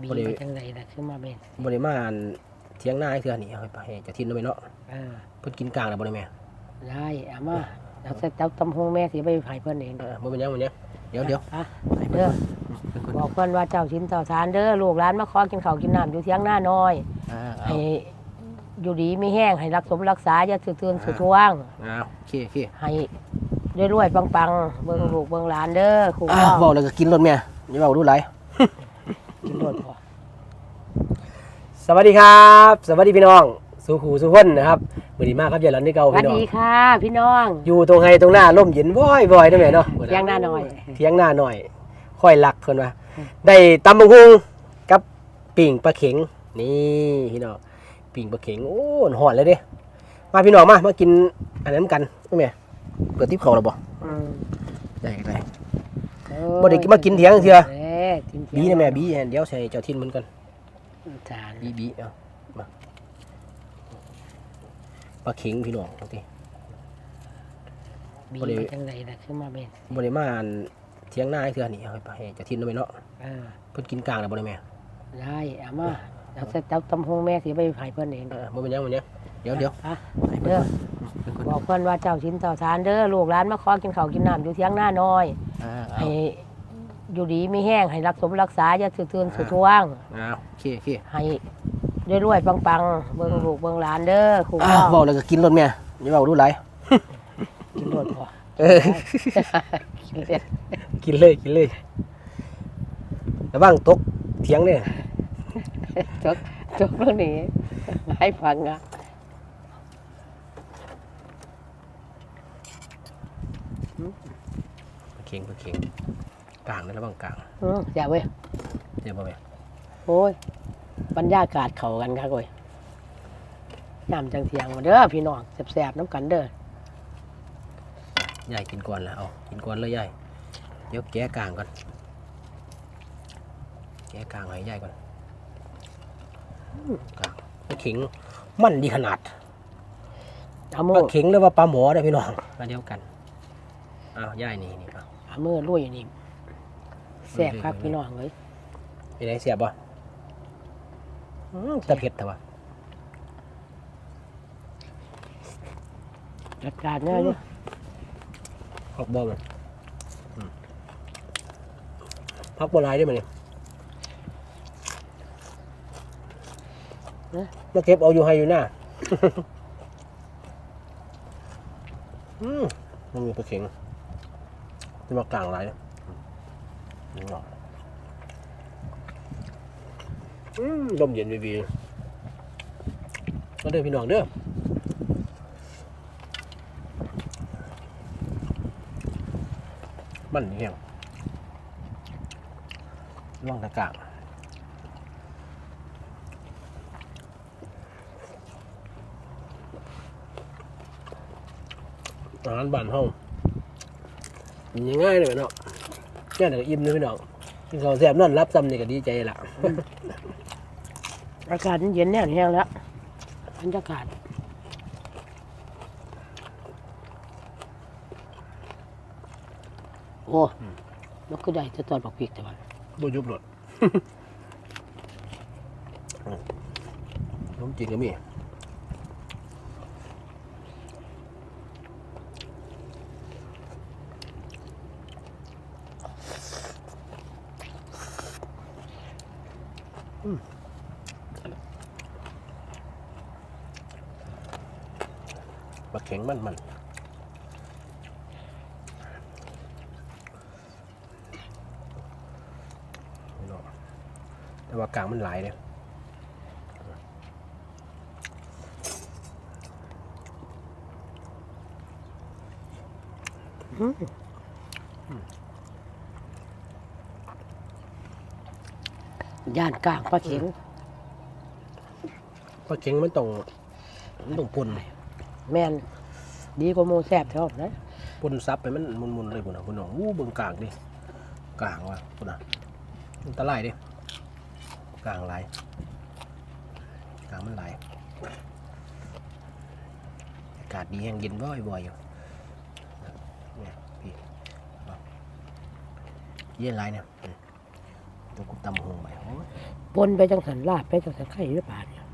บีบ่ได้ไปจังไรล่ะคือมาเป็นบ่ได้มาอันเถียงนาให้เทื่อนี่เอาไปให้เจ้าทินเอาไปเนาะเออเพิ่นกินกลางแล้วบ่ได้แม่ได้เอามาแล้วเสร็จแล้วตำหงแม่สิไปไผเพิ่นเองเออบ่เป็นหยังบ่เป็นหยังเดี๋ยวเดี๋ยวอะให้เด้เพิ่นอเป็นคนบอกเพิ่นว่าเจ้าชินเจ้าทานเด้อลูกหลานมาขอกินข้าวกินน้ำอยู่เที่ยงหน้าน้อยอ่าเอาให้อยู่ดีไม่แห้งให้รักสมรักษาอย่าถือเตือนสุดทวงเอาโอเคโอเคให้รวยๆปังๆ เบิ่งลูกเบิ่งหลานเด้อครูอ่าพ่อเว้าแล้วก็กินรถแม่อย่าเว้าดูหลาย กินรถพอสวัสดีครับ สวัสดีพี่น้องสู่หูสู่คนนะครับมื้อนี้มาครับยายหลันที่เก่าสวัสพี่น้อง ดีค่ะ พี่น้องอยู่ตรงไห้ตรงหน้าร่มเย็นว้อยว้อยๆเด้อแม่เนาะเที่ยงหน้าน้อย เที่ยงหน้าหน่อย ค่อยหลักเพิ่นว่าได้ตำบักฮุงกับปิ่งปลาเข็งนี่พี่น้องปิ่งปลาเข็งโอ้หอนเลยเด้มาพี่น้องมามากินอันนั้นกันแม่เปิดติ๊บเขาแล้วบ่อืมได้ได้เอบ่ได้มากินเถียงเทื่อเด้ กินเที่ยงบีนะแม่บีเดี๋ยวใส่เจ้าทินมันก่อนจานบีบีเอามาปลาเข็งพี่น้องโอเคบีบ่ได้ไปจังไรล่ะคือมาเป็นบ่ได้มาอันเที่ยงหน้าให้เทื่อนี่เอาไปให้เจ้าทินเอาไปเนาะเออเพิ่นกินกลางแล้วบ่ได้แม่ได้เอามาแล้วเสร็จแล้วตำหงแม่สิไปไผเพิ่นเองเออบ่เป็นหยังบ่เป็นหยังเดี๋ยวเดี๋ยวอะให้เพิ่นเด้อเป็นคนบอกเพิ่นว่าเจ้าชินเจ้าทานเด้อลูกหลานมาขอกินข้าวกินน้ำอยู่เที่ยงหน้าน้อย อ่าเอาให้ อยู่ดีไม่แห้งให้รักสมรักษาอย่าถือเตือนสุดทวงเอาโอเคโอเคให้รวยๆปังๆ เบิ่งลูกเบิ่งหลานเด้อครูอ่าพ่อเว้าแล้วก็กินรถแม่อย่าเว้าดูหลายกินรถพอเออ กินเด็ดกินเลยกินเลยระวังตกเถียงเนี่ยจบจบเรื่องนี้ให้ฟังอะเข่งเข่ง กลางนะระวังกลางอืมอย่าเว้ยเดี๋ยวบ่แม่โอ้ยบรรยากาศเข้ากันครับเว้ยยามจังเทียงมาเด้อพี่น้องแซ่บๆน้ำกันเด้อยายกินก่อนแล้วเอากินก่อนเลยยายเดี๋ยวแกะกลางก่อนแกะกลางให้ยายก่อนอืมกลางปลาเข็งมันดีขนาดเอาปมือลาเข็งหรือว่าปลาหมอได้อพี่น้องมาเดียวกันอ้าวยายนี่นี่เอาเอามือลุยนี่ แซ่บครับพี่น้องเลยเป็นไงเสียบบ่อืมแตะเผ็ดแต่ว่าจัดการเนี่ยเลยพักบ่มันอืมพักบ่หลายได้ไหมเนี่ยมาเก็บเอาอยู่ให้อยู่หน้าอืมมันมีปลาเข็งที่มากลางหลายเนี่ยอืมนี่เนาะอืม ลมเย็นวีๆก็เด้อพี่น้องเด้อมันนี่แห้งล่องตะกางอาหารบ้านเฮากินง่ายเลยเนาะ แค่ไหนก็อิ่มเลยพี่น้องกินข้าวแซ่บนอนรับซ้ำนี่ก็ดีใจละอากาศเย็นเนี่ยแห้งแล้วบรรยากาศโอ้นกก็ได้จะตอนบักพริกแต่ว่าบ่ยุบหลดน้ำจีนก็มี ปลาเข็งมันมันนี่เนาะแต่ว่ากลางมันหลายเนี่ย ย่านกลางปลาเข็งปลาเข็งมันต้องมันต้องปุ่นแม่นดีกว่าหมูแซ่บเท่านะปุ่นซับไปมันมุนๆเลยปุ่นอะปุ่นอะอู้เบิ่งกลางดิกลางว่ะปุ่นอะมันตะไลดิกลางหลายกลางมันหลายอากาศดีแห้งเย็นบ่อยๆอยู่เนี่ยพี่เอาเย็นหลายเนี่ยอืม ตัวกุตตำหงไปโอ้ยปนไปจังสันลาบไปจังสันไข่หรือเปล่าเนี่ย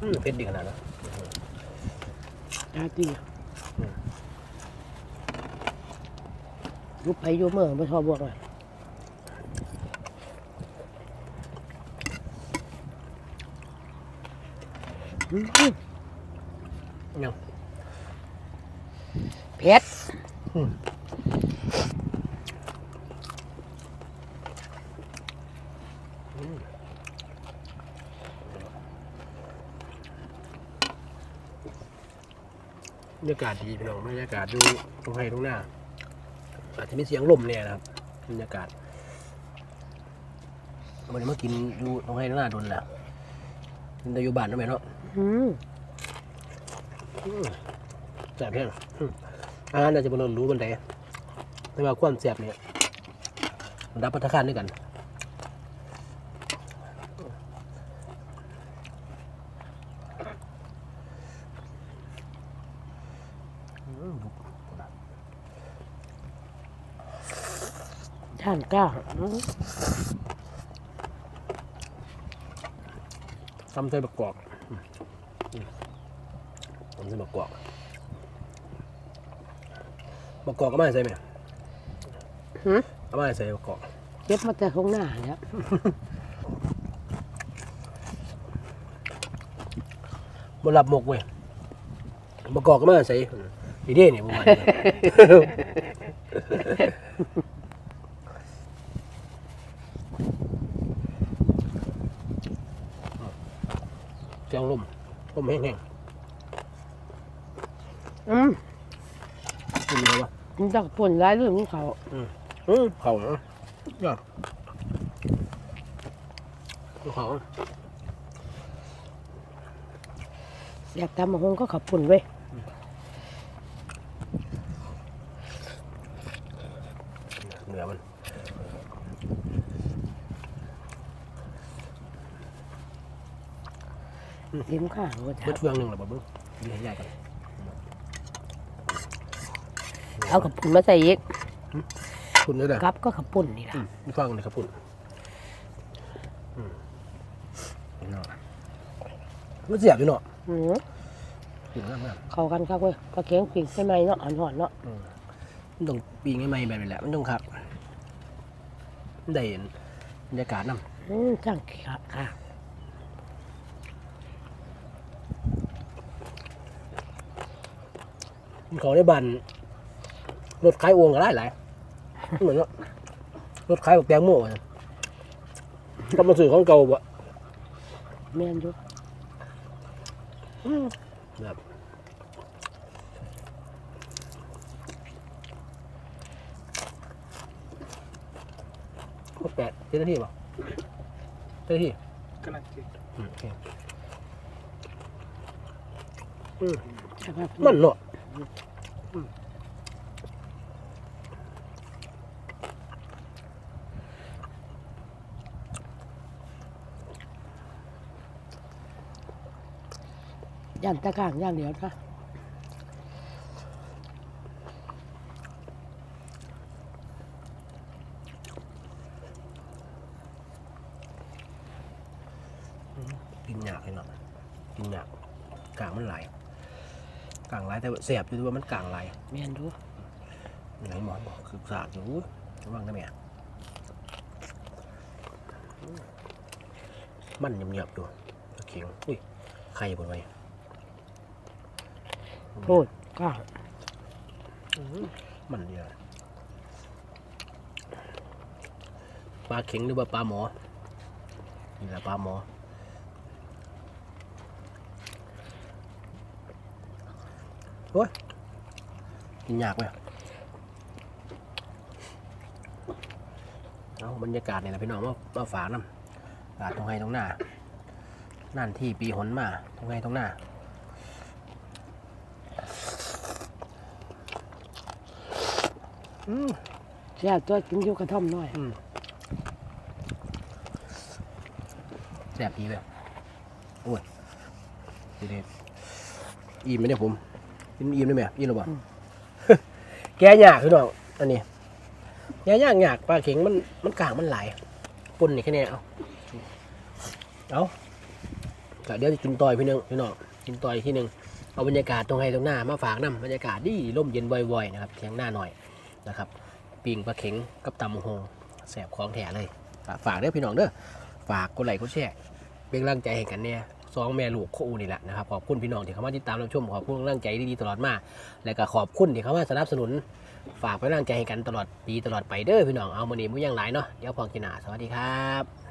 อืมเผ็ดดีขนาดนั้นตาตียุบไปยุบเมื่อไม่ชอบบวกเลยอืมยัง เผ็ดบรรยากาศดีพี่น้องบรรยากาศดูตรงไห้ตรงหน้า อาจจะมีเสียงลมเนี่ยนะครับบรรยากาศวันนี้มากินอยู่ตรงไห้ตรงหน้าโดนแหละกินแต่อยู่บ้านนั่นแหละเนาะอืมแสบเพียง อืมอาหารอาจจะบนรู้บันไดแต่ว่าความแสบเนี่ยมันรับประทานด้วยกันท่านกล้าอืมทำใส่บักกอกอืมอืมทำใส่บักกอก บักกอกก็ไม่ใส่ไหมหืมเอาไม่ใส่บักกอกเก็บมาแต่ข้างหน้าเนี่ยบนหลับหมกเว้ยบักกอกก็ไม่ใส่อืมอีเด้เนี่ยประมาณนี้เสียงลมลมแห้งอืมๆเป็นไงวะ มันจะป่นร้ายเรื่องของเขาอืมเขาเนาะยอดดูเขาอยากทำมาหงก็ขับปุ่นเว้ยเหนือมันเลี้ยงข้างก็เบิดจะเฟืองหนึ่งหรอบ่เบิ้งดีให้ใหญ่กัน เอาขับปุ่นมาใส่อีกคุณด้วยเด้อครับก็ขับปุ่นนี่แหละอืมมีฟังเลยครับคุณอืมเนาะมันเสียบอยู่เนาะอืมอยู่นั่นน่ะเข้ากันครับเว้ยปลาเค็งปีกใช่ไหมเนาะอ่อนหอนเนาะมันต้องปีงให้ไหมแบบนี้แหละมันต้องครับมันได้เห็นบรรยากาศนำอืมช่างค่ะค่ะเขาได้บัน รถขายโอ่งก็ได้หลายเหมือนว่ารถขายแบบแตงโมอะก็มาซื้อของเก่าบ่แม่นอยู่แบบก็แปดเจ้าหน้าที่ป่ะเจ้าหน้าที่กำลังกินอืมโอเคอืมใช่ครับมันเนาะ ย่านตะกร้างย่างเดียวนะกินหยากเลยเนาะกินหยากกลางมันไหลายกลางไหลายแต่ว่าเสียบอยู่ที่ว่ามันกลางไหลายแม่นอยู่ไหนหมอนบอกคือสาดอยู่อุ๊ยระวังได้ไหมอะมันเงียบๆอยู่เขียงอุ้ยใครบนไว้ โทษกล้ามันเดียวปลาเข็งหรือว่าปลาหมอ นี่แหละปลาหมอ โอ้ยกินยากไหมเอาบรรยากาศเนี่ยนะพี่น้องมามาฝากน้ำฝากตรงไห้ตรงหน้า นั่นที่ปีหนมา ตรงไห้ตรงหน้า อืม แซ่บตัวกินอยู่กระท่อมน้อยแสบดีเลยโอ้ยดีเด็ดอิ่มไหมเนี่ยผมกินอิ่มได้ไหมอิ่มหรือเปล่าอืมแกะยากพี่น้องอันนี้แกะยากยากปลาเข็งมันมันกลางมันหลายปุ่นนี่แค่นี้เอาเอาก็เดี๋ยวจะกินต่อยพี่นึงพี่น้องกินต่อยที่หนึ่งเอาบรรยากาศตรงไห้ตรงหน้ามาฝากน้ำบรรยากาศดีร่มเย็นบ่อยๆนะครับเทียงหน้าหน่อย นะครับปิงปลาเข็งกับตำบักหงแสบของแถเลย ฝากเด้อพี่น้องเด้อฝากกดไลค์กดแชร์เป็นกำลังใจให้กันเนี่ยสองแม่ลูกคู่นี่แหละนะครับขอบคุณพี่น้องที่เข้ามาติดตามรับชมขอบคุณกำลังใจดีๆตลอดมา และก็ขอบคุณที่เข้ามาสนับสนุน ฝากไปร่างใจให้กันตลอดปีตลอดไปเด้อพี่น้องเอามานี่มุยังหลายเนาะเดี๋ยวพอกินหนาสวัสดีครับ